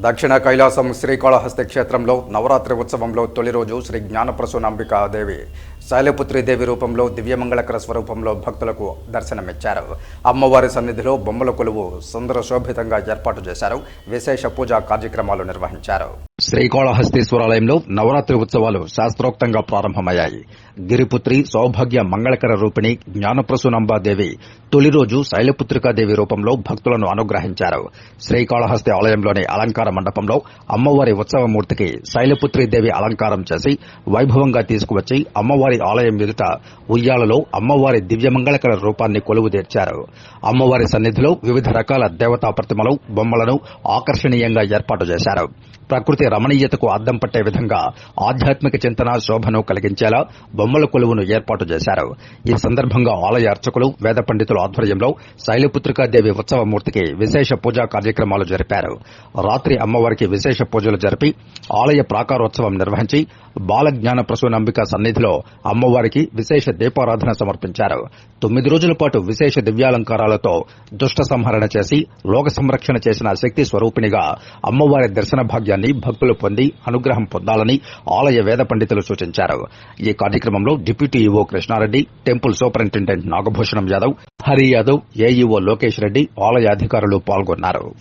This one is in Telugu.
దక్షిణ కైలాసం శ్రీకాళహస్తి క్షేత్రంలో నవరాత్రి ఉత్సవంలో తొలి రోజు శ్రీ జ్ఞానప్రసూనాంబికాదేవి శైలపుత్రి దేవి రూపంలో దివ్యమంగళకర స్వరూపంలో భక్తులకు దర్శనమిచ్చారు. అమ్మవారి సన్నిధిలో బొమ్మల కొలువు సుందర శోభితంగా ఏర్పాటు చేశారు. విశేష పూజా కార్యక్రమాలు నిర్వహించారు. శ్రీకాళహస్తీశ్వరాలయంలో నవరాత్రి ఉత్సవాలు శాస్త్రోక్తంగా ప్రారంభమయ్యాయి. గిరిపుత్రి సౌభాగ్య మంగళకర రూపిణి జ్ఞానప్రసూనంబాదేవి తొలి రోజు శైలపుత్రికాదేవి రూపంలో భక్తులను అనుగ్రహించారు. శ్రీకాళహస్తి ఆలయంలోని అలంకార మండపంలో అమ్మవారి ఉత్సవమూర్తికి శైలపుత్రీదేవి అలంకారం చేసి వైభవంగా తీసుకువచ్చి అమ్మవారి ఆలయం ఎదుట ఉయ్యాలలో అమ్మవారి దివ్యమంగళకర రూపాన్ని కొలువు తీర్చారు. అమ్మవారి సన్నిధిలో వివిధ రకాల దేవతా ప్రతిమలు బొమ్మలను ఆకర్షణీయంగా ఏర్పాటు చేశారు. ప్రకృతి రమణీయతకు అద్దం పట్టే విధంగా ఆధ్యాత్మిక చింతన శోభను కలిగించేలా బొమ్మల కొలువును ఏర్పాటు చేశారు. ఈ సందర్భంగా ఆలయ అర్చకులు వేద పండితుల ఆధ్వర్యంలో శైలపుత్రికాదేవి ఉత్సవమూర్తికి విశేష పూజా కార్యక్రమాలు జరిపారు. రాత్రి అమ్మవారికి విశేష పూజలు జరిపి ఆలయ ప్రాకారోత్సవం నిర్వహించి బాలజ్ఞాన ప్రసూనంబిక సన్నిధిలో అమ్మవారికి విశేష దీపారాధన సమర్పించారు. తొమ్మిది రోజుల పాటు విశేష దివ్యాలంకారాలతో దుష్ట సంహరణ చేసి లోక సంరక్షణ చేసిన శక్తి స్వరూపిణిగా అమ్మవారి దర్శన భాగ్యాన్ని భక్తులు పొంది అనుగ్రహం పొందాలని ఆలయ వేద పండితులు సూచించారు. ఈ కార్యక్రమంలో deputy EO Krishnareddy temple superintendent Nagabhushanam Yadav Hari Yadav AEO Lokesh Reddy ఆలయ అధికారులు పాల్గొన్నారు.